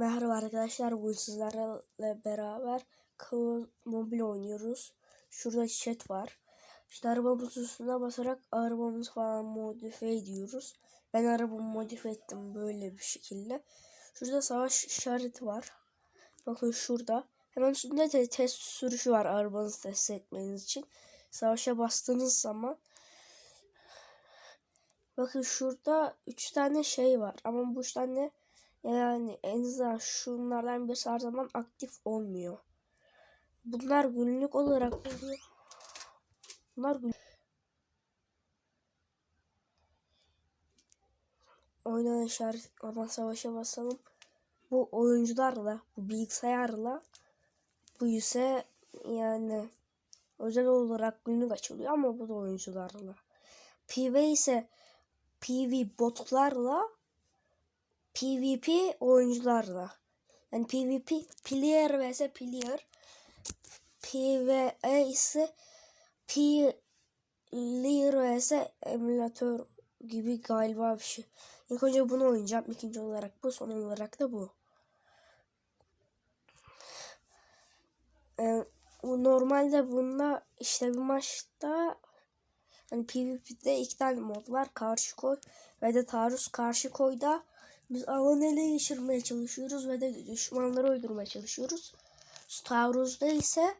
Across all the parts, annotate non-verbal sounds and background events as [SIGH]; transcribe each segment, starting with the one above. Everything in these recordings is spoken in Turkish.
Merhaba arkadaşlar, bugün sizlerle beraber Call Mobil oynuyoruz. Şurada chat var. İşte arabamızın üstüne basarak arabamızı falan modifiye ediyoruz. Ben arabamı modifiye ettim böyle bir şekilde. Şurada savaş işareti var. Bakın şurada. Hemen üstünde de test sürüşü var arabanızı test etmeniz için. Savaşa bastığınız zaman Bakın şurada 3 tane şey var ama bu 3 tane yani en azından şunlardan birisi her zaman aktif olmuyor. Bunlar günlük olarak oluyor. Bunlar gün Oyuna işaret ama savaşa basalım. Bu oyuncularla, bu bilgisayarla bu ise yani özel olarak günlük açılıyor ama bu da oyuncularla. PV ise PV botlarla PvP oyuncularla. Yani PvP player vs player. PvE ise player vs emülatör gibi galiba bir şey. İlk önce bunu oynayacağım. ikinci olarak bu. Son olarak da bu. Ee, normalde bunda işte bir maçta hani PvP'de iki tane mod var. Karşı koy ve de taarruz karşı koyda biz ele geçirmeye çalışıyoruz ve de düşmanları öldürmeye çalışıyoruz. Taarruz'da ise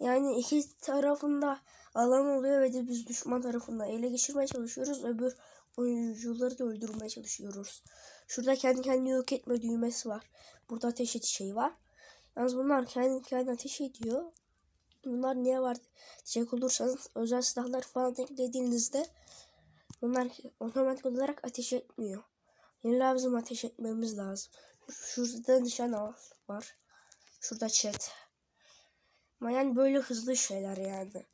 yani iki tarafında alan oluyor ve de biz düşman tarafında ele geçirmeye çalışıyoruz. Öbür oyuncuları da öldürmeye çalışıyoruz. Şurada kendi kendini yok etme düğmesi var. Burada ateş et şey var. Yalnız bunlar kendi kendine ateş ediyor. Bunlar niye var diyecek olursanız özel silahlar falan eklediğinizde bunlar otomatik olarak ateş etmiyor. İlla bizim ateş etmemiz lazım. Şurada nişan var. Şurada chat. Ama böyle hızlı şeyler yani.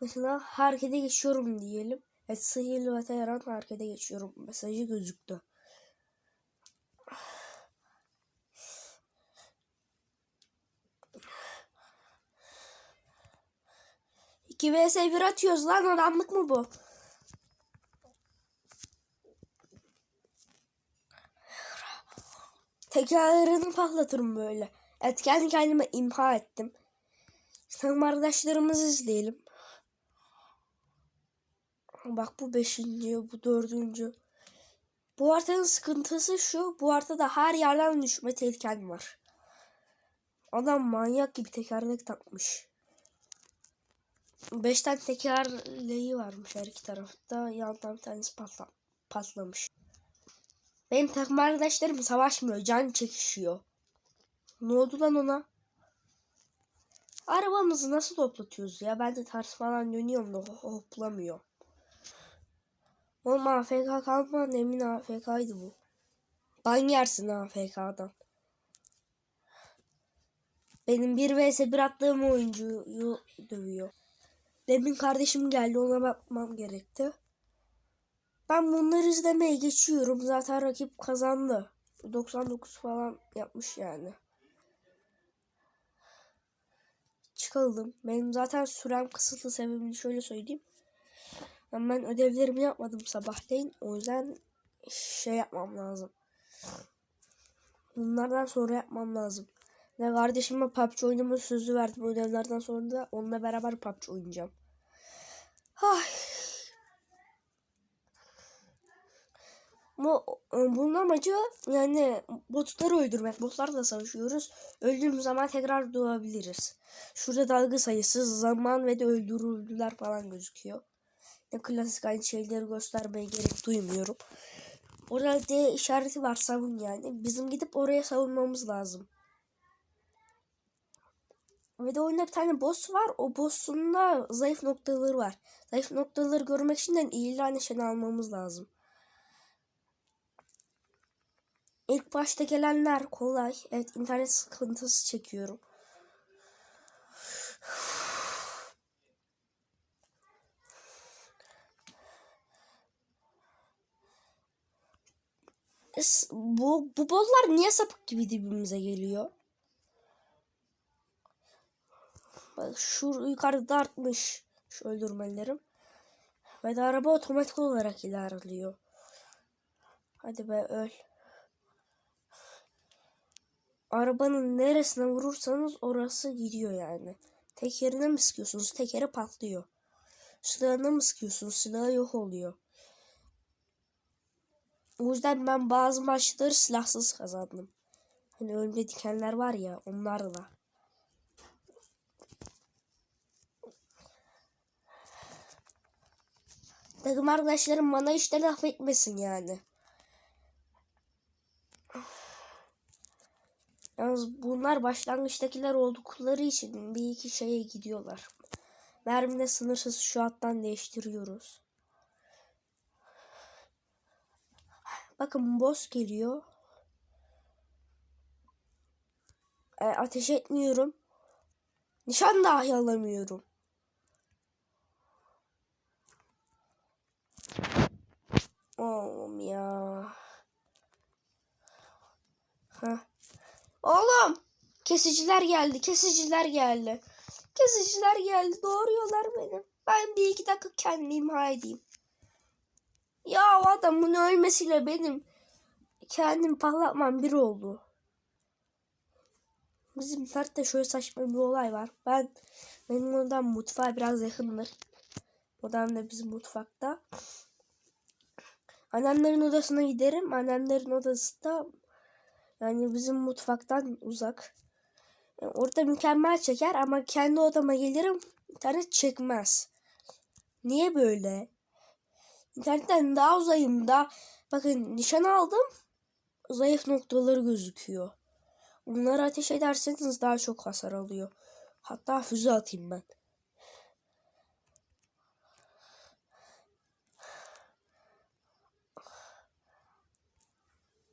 Mesela harekete geçiyorum diyelim. Evet sihirli veteran harekete geçiyorum. Mesajı gözüktü. İki vs 1 atıyoruz lan adamlık mı bu? Tekerlerini patlatırım böyle. Evet kendi kendime imha ettim. Sanırım arkadaşlarımızı izleyelim. Bak bu beşinci, bu dördüncü. Bu haritanın sıkıntısı şu. Bu haritada her yerden düşme tehliken var. Adam manyak gibi tekerlek takmış. Beş tane tekerleği varmış her iki tarafta. Yandan bir tanesi patla patlamış. Benim takım arkadaşlarım savaşmıyor. Can çekişiyor. Ne oldu lan ona? Arabamızı nasıl toplatıyoruz ya? Ben de ters falan dönüyorum da hoplamıyor. Oğlum AFK kalmadı. Emin AFK'ydı bu. Ban yersin AFK'dan. Benim bir vs bir attığım oyuncuyu dövüyor. Demin kardeşim geldi ona bakmam gerekti. Ben bunları izlemeye geçiyorum. Zaten rakip kazandı. 99 falan yapmış yani. Çıkalım. Benim zaten sürem kısıtlı sebebini şöyle söyleyeyim. Ben, ben ödevlerimi yapmadım sabahleyin. O yüzden şey yapmam lazım. Bunlardan sonra yapmam lazım. Ve kardeşime PUBG oynama sözü verdim ödevlerden sonra da onunla beraber PUBG oynayacağım. Ay. Bu, bunun amacı yani botları öldürmek. Botlarla savaşıyoruz. Öldüğümüz zaman tekrar doğabiliriz. Şurada dalga sayısı, zaman ve de öldürüldüler falan gözüküyor. Ne klasik aynı şeyleri göstermeye gerek duymuyorum. Orada D işareti var savun yani. Bizim gidip oraya savunmamız lazım. Ve de oyunda bir tane boss var. O boss'un da zayıf noktaları var. Zayıf noktaları görmek için de ilan nişanı almamız lazım. İlk başta gelenler kolay. Evet internet sıkıntısı çekiyorum. Bu, bu bollar niye sapık gibi dibimize geliyor? Bak şu yukarıda artmış şu öldürmelerim. Ve de araba otomatik olarak ilerliyor. Hadi be öl. Arabanın neresine vurursanız orası gidiyor yani. Tekerine mi sıkıyorsunuz? Tekeri patlıyor. Silahına mı sıkıyorsunuz? Silahı yok oluyor. O yüzden ben bazı maçları silahsız kazandım. Hani önümde dikenler var ya onlarla. Takım arkadaşlarım bana işte laf etmesin yani. Yalnız bunlar başlangıçtakiler oldukları için bir iki şeye gidiyorlar. Mermi de sınırsız şu hattan değiştiriyoruz. Bakın boss geliyor. E, ateş etmiyorum. Nişan dahi alamıyorum. Oğlum ya. Heh. Oğlum. Kesiciler geldi. Kesiciler geldi. Kesiciler geldi. Doğuruyorlar beni. Ben bir iki dakika kendimi imha edeyim. Ya o adamın ölmesiyle benim kendim patlatmam bir oldu. Bizim tarihte şöyle saçma bir olay var. Ben benim odam mutfağa biraz yakındır. Odam da bizim mutfakta. Annemlerin odasına giderim. Annemlerin odası da yani bizim mutfaktan uzak. Yani orada mükemmel çeker ama kendi odama gelirim internet çekmez. Niye böyle? İnternetten daha uzayım da bakın nişan aldım zayıf noktaları gözüküyor. Bunları ateş ederseniz daha çok hasar alıyor. Hatta füze atayım ben.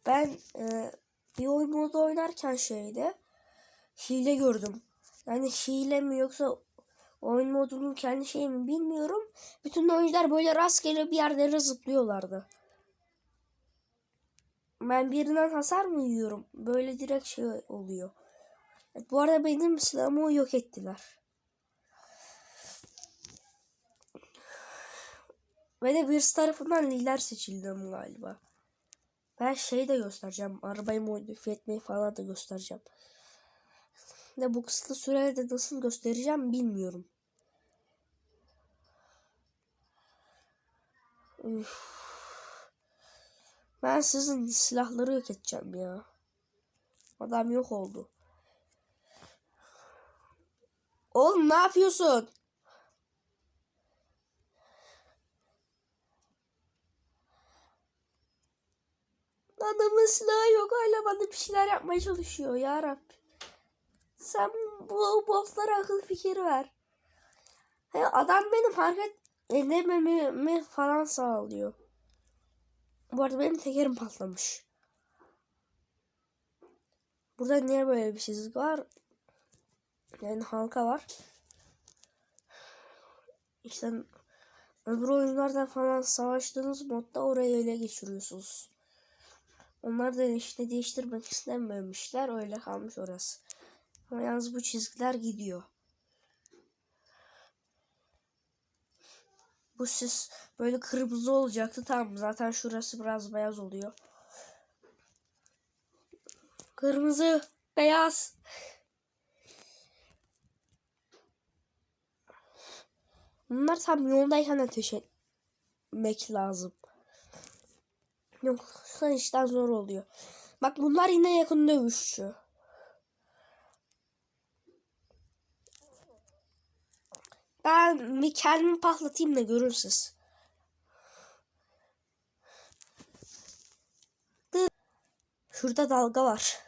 Ben e, bir oyun modu oynarken şeyde hile gördüm. Yani hile mi yoksa oyun modunun kendi şeyi mi bilmiyorum. Bütün oyuncular böyle rastgele bir yerlere zıplıyorlardı. Ben birinden hasar mı yiyorum? Böyle direkt şey oluyor. Bu arada benim silahımı yok ettiler. Ve de birisi tarafından lider seçildim galiba. Ben şey de göstereceğim. Arabayı modifiye etmeyi falan da göstereceğim. Ne bu kısa sürede nasıl göstereceğim bilmiyorum. Üf. Ben sizin silahları yok edeceğim ya. Adam yok oldu. Oğlum ne yapıyorsun? Adamın silahı yok hala bana bir şeyler yapmaya çalışıyor ya Rabbi. Sen bu botlara akıl fikir ver. He, adam benim hareket edemememi falan sağlıyor. Bu arada benim tekerim patlamış. Burada niye böyle bir çizgi var? Yani halka var. İşte öbür oyunlarda falan savaştığınız modda orayı ele geçiriyorsunuz. Onlar da işte değiştirmek istememişler. Öyle kalmış orası. Ama yalnız bu çizgiler gidiyor. Bu sis böyle kırmızı olacaktı. Tamam zaten şurası biraz beyaz oluyor. Kırmızı, beyaz. Bunlar tam yoldayken ateş etmek lazım. Yoksa işten zor oluyor. Bak bunlar yine yakın dövüşçü. Ben bir kendimi patlatayım da görürsünüz. Şurada dalga var.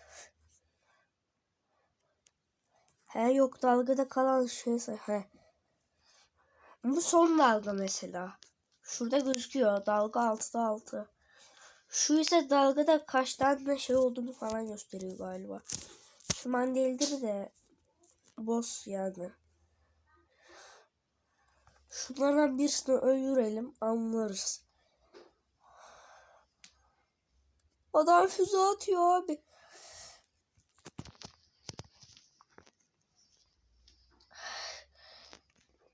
He yok dalgada kalan şey he. Bu son dalga mesela. Şurada gözüküyor dalga 6'da 6. Şu ise dalgada kaç tane şey olduğunu falan gösteriyor galiba. Şuman değildir de boss yani. Şunlardan birisini öldürelim anlarız. Adam füze atıyor abi.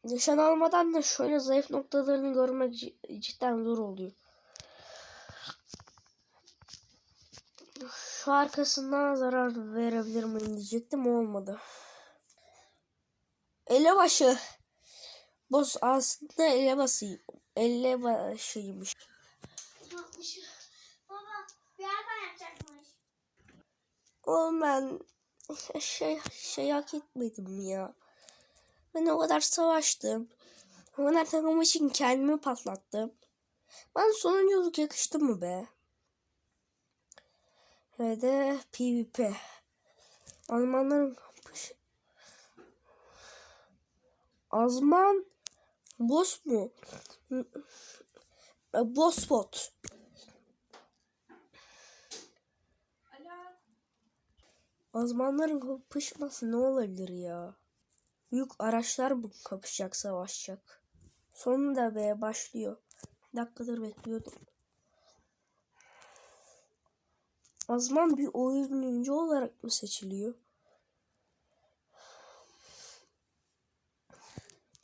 Nişan almadan da şöyle zayıf noktalarını görmek cidden zor oluyor. Şu arkasından zarar verebilir miyim diyecektim olmadı. Elebaşı. Boss aslında elebası. Elebaşıymış. Baba bir yerden yapacakmış. Oğlum ben [LAUGHS] şey, şey hak etmedim ya. Ben o kadar savaştım. O kadar takım için kendimi patlattım. Ben sonunculuk yakıştı mı be? Ve de PvP. Almanların. Azman boss mu? E, Boss bot. Azmanların kapışması ne olabilir ya? Büyük araçlar mı kapışacak, savaşacak? Sonunda be başlıyor. Dakikadır bekliyordum. Azman bir oyuncu olarak mı seçiliyor?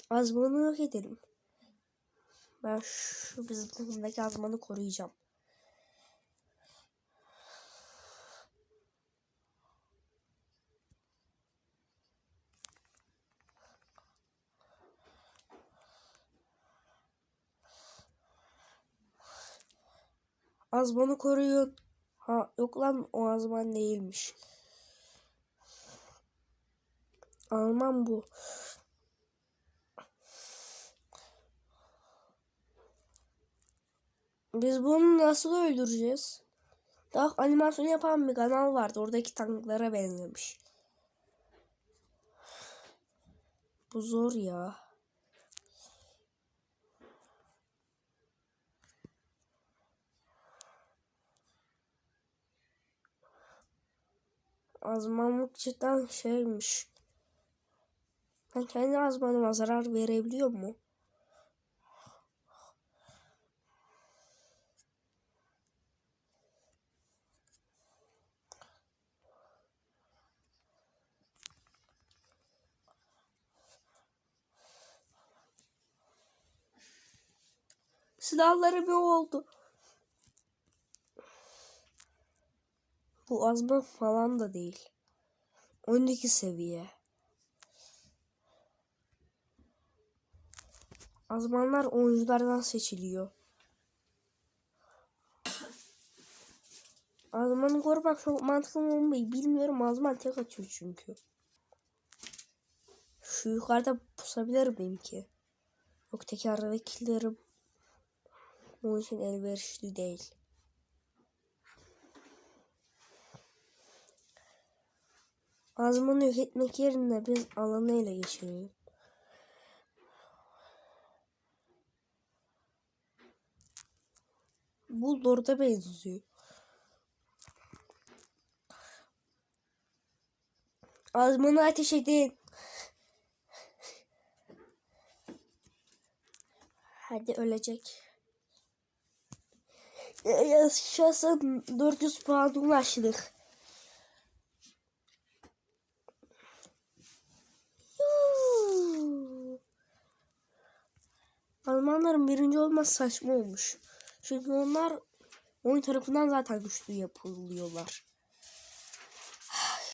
Azmanı yok edelim. Ben şu bizim takımdaki azmanı koruyacağım. Azmanı koruyun. Ha yok lan o azman değilmiş. Alman bu. Biz bunu nasıl öldüreceğiz? Daha animasyon yapan bir kanal vardı. Oradaki tanklara benzemiş. Bu zor ya. Azmanlık cidden şeymiş. Ben kendi azmanıma zarar verebiliyor mu? Silahları bir oldu. Bu azman falan da değil. 12 seviye. Azmanlar oyunculardan seçiliyor. Azmanı korumak çok mantıklı mı bilmiyorum. Azman tek atıyor çünkü. Şu yukarıda pusabilir miyim ki? Yok tekerleklerim onun için elverişli değil. Azmanı yok etmek yerine biz alanı ele geçirelim. Bu Lord'a benziyor. Azmanı ateş edin. Hadi ölecek. Yaşasın 400 puan ulaştık. Almanların birinci olması saçma olmuş. Çünkü onlar oyun tarafından zaten güçlü yapılıyorlar.